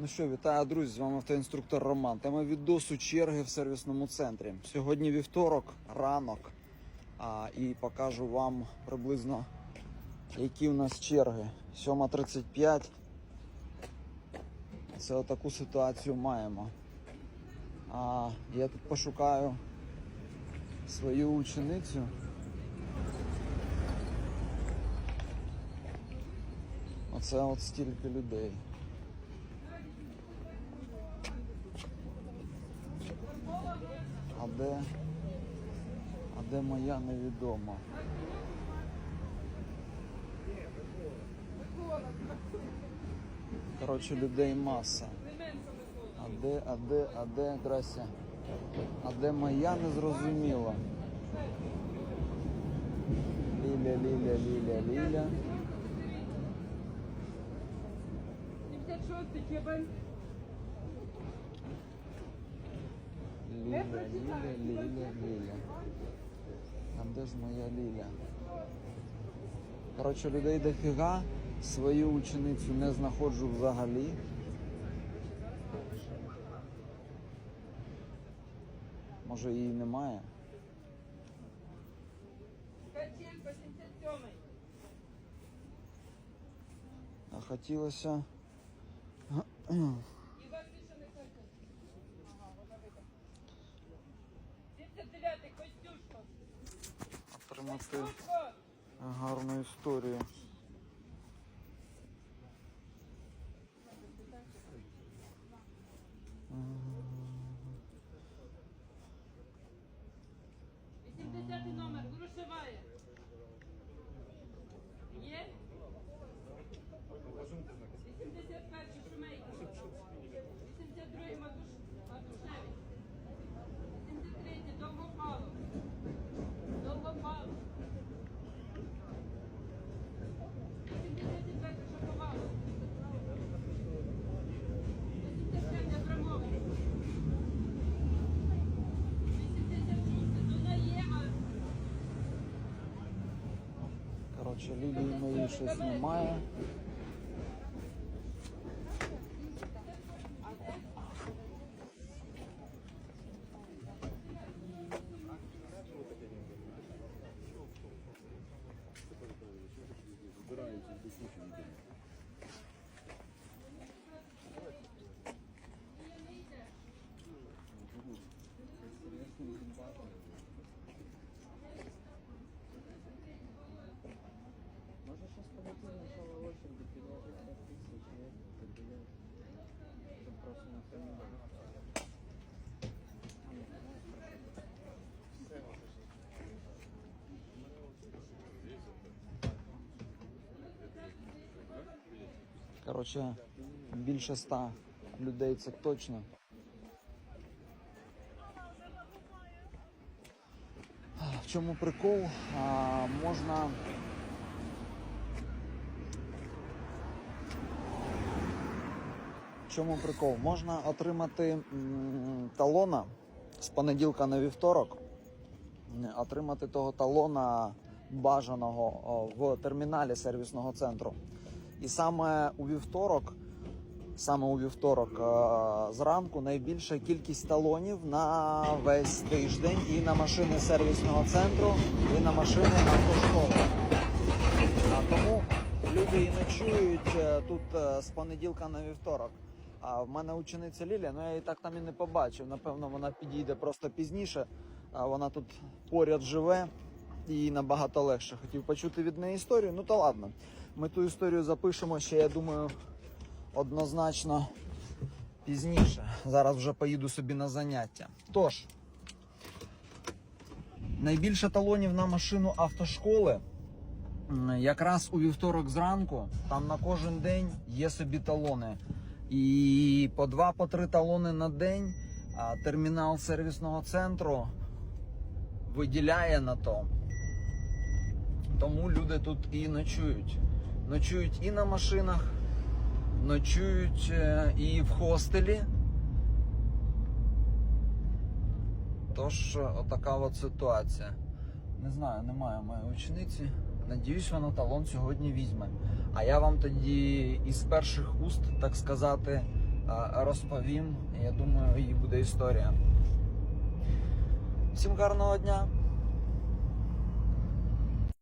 Ну що, вітаю, друзі! З вами автоінструктор Роман. Тема відосу черги в сервісному центрі. Сьогодні вівторок, ранок. А, і покажу вам приблизно, які у нас черги. 7.35. Це отаку ситуацію маємо. А, я тут пошукаю свою ученицю. Оце от стільки людей. А де? А де моя невідома? Коротше, людей маса. А де, а де, а де, здрасте. А де моя не зрозуміло. Ліля, Ліля, Ліля, Ліля. 76 кебель. Ліля, Ліля, Ліля, Ліля. А де ж моя Ліля? Коротше, людей дофіга. Свою ученицю не знаходжу взагалі. Може її немає? Качелька 77. А хотілося І вас більше не хоче. 79 Костюшко. Отримати гарну історію. Коротше, Лілії моєї щось немає. Можно Коротше, більше ста людей це точно. В чому прикол? А, можна. Чому прикол? Можна отримати талона з понеділка на вівторок. Отримати того талона бажаного в терміналі сервісного центру. І саме у вівторок, саме у вівторок е, зранку найбільша кількість талонів на весь тиждень і на машини сервісного центру, і на машини автошколи. Тому люди і ночують е, тут е, з понеділка на вівторок. А в мене учениця Лілія, ну я її так там і не побачив. Напевно, вона підійде просто пізніше. А вона тут поряд живе і набагато легше. Хотів почути від неї історію. Ну то ладно. Ми ту історію запишемо ще, я думаю, однозначно пізніше. Зараз вже поїду собі на заняття. Тож, найбільше талонів на машину автошколи. Якраз у вівторок зранку там на кожен день є собі талони. І по два, по три талони на день термінал сервісного центру виділяє на то. Тому люди тут і ночують. Ночують і на машинах, ночують е, і в хостелі. Тож, е, отака от ситуація. Не знаю, немає моєї учениці. Надіюсь, вона талон сьогодні візьме. А я вам тоді із перших уст, так сказати, розповім. Я думаю, її буде історія. Всім гарного дня!